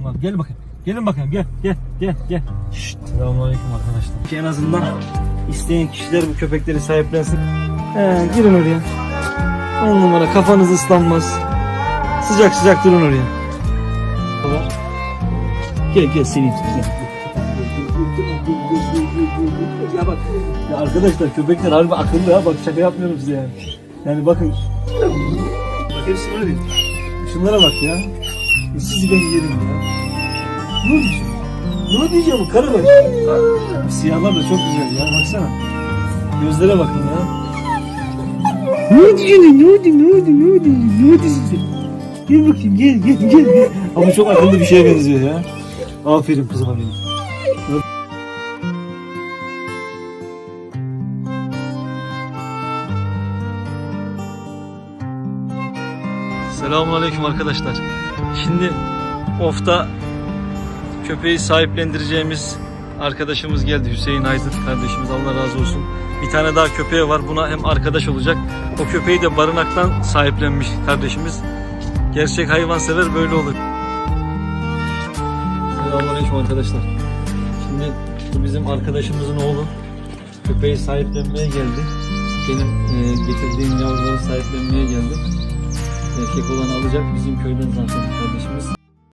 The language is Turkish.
bunlar. Gel bakayım. Gelin bakayım gel gel gel gel. Şşt. Selamünaleyküm arkadaşlar. En azından isteyen kişiler bu köpekleri sahiplensin. He, girin oraya. On numara kafanız ıslanmaz. Sıcak sıcak durun oraya. Gel gel seni gel. Ya bak ya arkadaşlar köpekler harbi akıllı ha bak şaka yapmıyorum size yani. Yani bakın. Bak hepsi böyle. Şunlara bak ya. Sizi ben yerim ya. Ne diyeceğim? Ne diyeceğim bu. Bu Siyahlar da çok güzel ya baksana. Gözlere bakın ya. Ne diyorsun? Ne oldu? Ne oldu? Ne oldu? Ne oldu? Gel bakayım gel gel. gel. Ama çok akıllı bir şeye benziyor ya. Aferin kızıma benim. Selamünaleyküm arkadaşlar. Şimdi Of'ta köpeği sahiplendireceğimiz arkadaşımız geldi. Hüseyin Aydın kardeşimiz Allah razı olsun. Bir tane daha köpeği var. Buna hem arkadaş olacak. O köpeği de barınaktan sahiplenmiş kardeşimiz. Gerçek hayvansever böyle olur. Selamünaleyküm arkadaşlar. Şimdi bu bizim arkadaşımızın oğlu. Köpeği sahiplenmeye geldi. Benim e, getirdiğim yavruları sahiplenmeye geldi. Erkek olan alacak bizim köyden zaten kardeşimiz.